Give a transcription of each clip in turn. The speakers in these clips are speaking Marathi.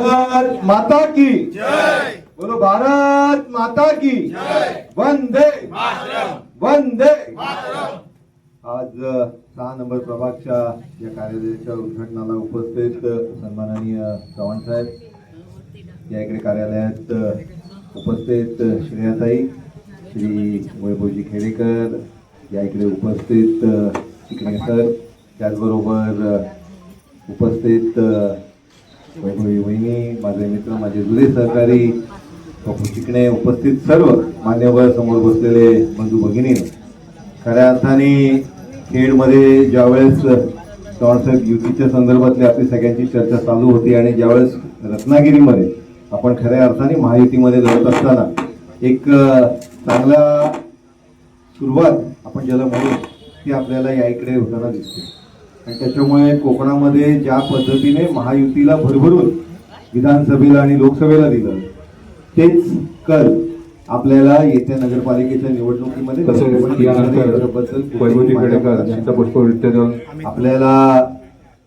भारत माता की। बोलो भारत माता की। वंदे। वंदे। आज सहा नंबर प्रभागच्या या कार्यालयाच्या उद्घाटनाला उपस्थित सन्माननीय चव्हाण साहेब. या इकडे कार्यालयात उपस्थित श्रेयाताई श्री वैभवजी खेडेकर. या इकडे उपस्थित सर. त्याचबरोबर उपस्थित म्हणजे वैभवी वहिनी माझे मित्र माझे जुने सहकारी बापू शिकणे उपस्थित सर्व मान्यवर समोर बसलेले बंधू भगिनी खऱ्या अर्थाने खेडमध्ये ज्यावेळेस चव्हाणसाहेब युतीच्या संदर्भातली आपली सगळ्यांची चर्चा चालू होती आणि ज्यावेळेस रत्नागिरीमध्ये आपण खऱ्या अर्थाने महायुतीमध्ये लढत असताना एक चांगला सुरुवात आपण ज्याला म्हणू ती आपल्याला या इकडे होताना दिसते. आणि त्याच्यामुळे कोकणामध्ये ज्या पद्धतीने महायुतीला भरभरून विधानसभेला आणि लोकसभेला दिलं तेच कल आपल्याला येत्या नगरपालिकेच्या निवडणुकीमध्ये आपल्याला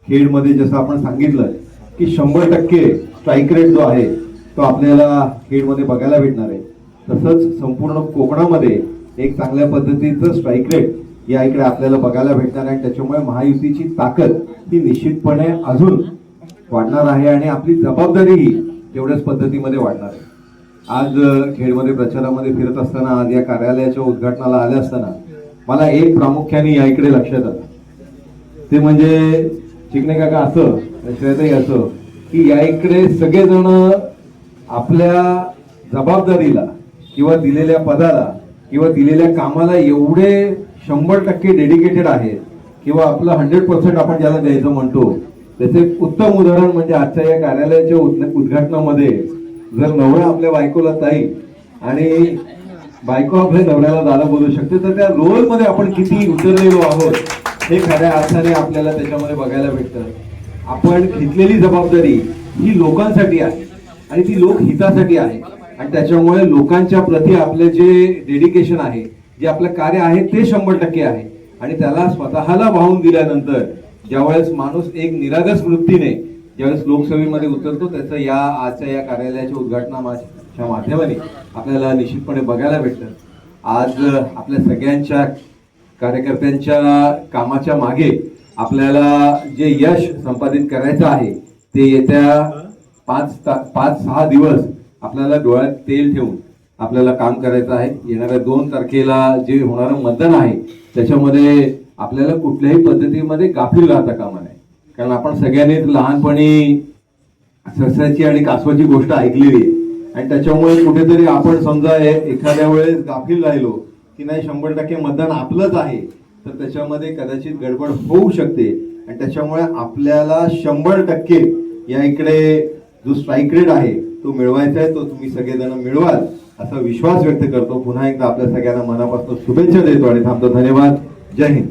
खेडमध्ये जसं आपण सांगितलं की शंभर टक्के स्ट्राईक रेट जो आहे तो आपल्याला खेडमध्ये बघायला भेटणार आहे. तसंच संपूर्ण कोकणामध्ये एक चांगल्या पद्धतीचं स्ट्राईक रेट या इकडे आपल्याला बघायला भेटणार आहे. आणि त्याच्यामुळे महायुतीची ताकद ही निश्चितपणे अजून वाढणार आहे आणि आपली जबाबदारीही तेवढ्याच पद्धतीमध्ये वाढणार आहे. आज खेडमध्ये प्रचारामध्ये फिरत असताना आज या कार्यालयाच्या उद्घाटनाला आले असताना मला एक प्रामुख्याने या इकडे लक्षात आलं. ते म्हणजे चिकणे काका असं श्रेताई असं की या इकडे सगळेजण आपल्या जबाबदारीला किंवा दिलेल्या पदाला किंवा दिलेल्या कामाला एवढे शंभर टक्के डेडिकेटेड आहेत किंवा आपलं हंड्रेड पर्सेंट आपण ज्याला द्यायचं म्हणतो त्याचे उत्तम उदाहरण म्हणजे आजच्या या कार्यालयाच्या उद्घाटनामध्ये जर नवरा आपल्या बायकोला ताई आणि बायको आपल्या नवऱ्याला दादा बोलू शकते तर त्या रोलमध्ये आपण किती उतरलेलो आहोत हे खऱ्या अर्थाने आपल्याला त्याच्यामध्ये बघायला भेटतं. आपण घेतलेली जबाबदारी ही लोकांसाठी आहे आणि ती लोकहितासाठी आहे. आणि त्याच्यामुळे लोकांच्या प्रती आपले जे डेडिकेशन आहे जे आपलं कार्य आहे ते शंभर टक्के आहे. आणि त्याला स्वतःला वाहून दिल्यानंतर ज्यावेळेस माणूस एक निरागस वृत्तीने ज्यावेळेस लोकसभेमध्ये उतरतो त्याचं या आजच्या या कार्यालयाच्या उद्घाटनाच्या माध्यमाने आपल्याला निश्चितपणे बघायला भेटतं. आज आपल्या सगळ्यांच्या कार्यकर्त्यांच्या कामाच्या मागे आपल्याला जे यश संपादित करायचं आहे ते येत्या पाच ता- पाच सहा दिवस आपल्याला डोळ्यात तेल ठेवून आपल्याला काम करायचं आहे. येणाऱ्या दोन तारखेला जे होणारं मतदान आहे त्याच्यामध्ये आपल्याला कुठल्याही पद्धतीमध्ये गाफील राहता कामा नये. कारण आपण सगळ्यांनीच लहानपणी सस्याची आणि कासवाची गोष्ट ऐकलेली आहे. आणि त्याच्यामुळे कुठेतरी आपण समजा एखाद्या वेळेस गाफील राहिलो की नाही शंभर टक्के मतदान आपलंच आहे तर त्याच्यामध्ये कदाचित गडबड होऊ शकते. आणि त्याच्यामुळे आपल्याला शंभर टक्के या इकडे जो स्ट्राईक रेट आहे तो मिळवायचा आहे तो तुम्ही सगळेजण मिळवाल. असा विश्वास व्यक्त करतो. पुन्हा एकदा आपल्या सगळ्यांना मनापासून शुभेच्छा देतो आणि थांबतो. धन्यवाद. जय हिंद.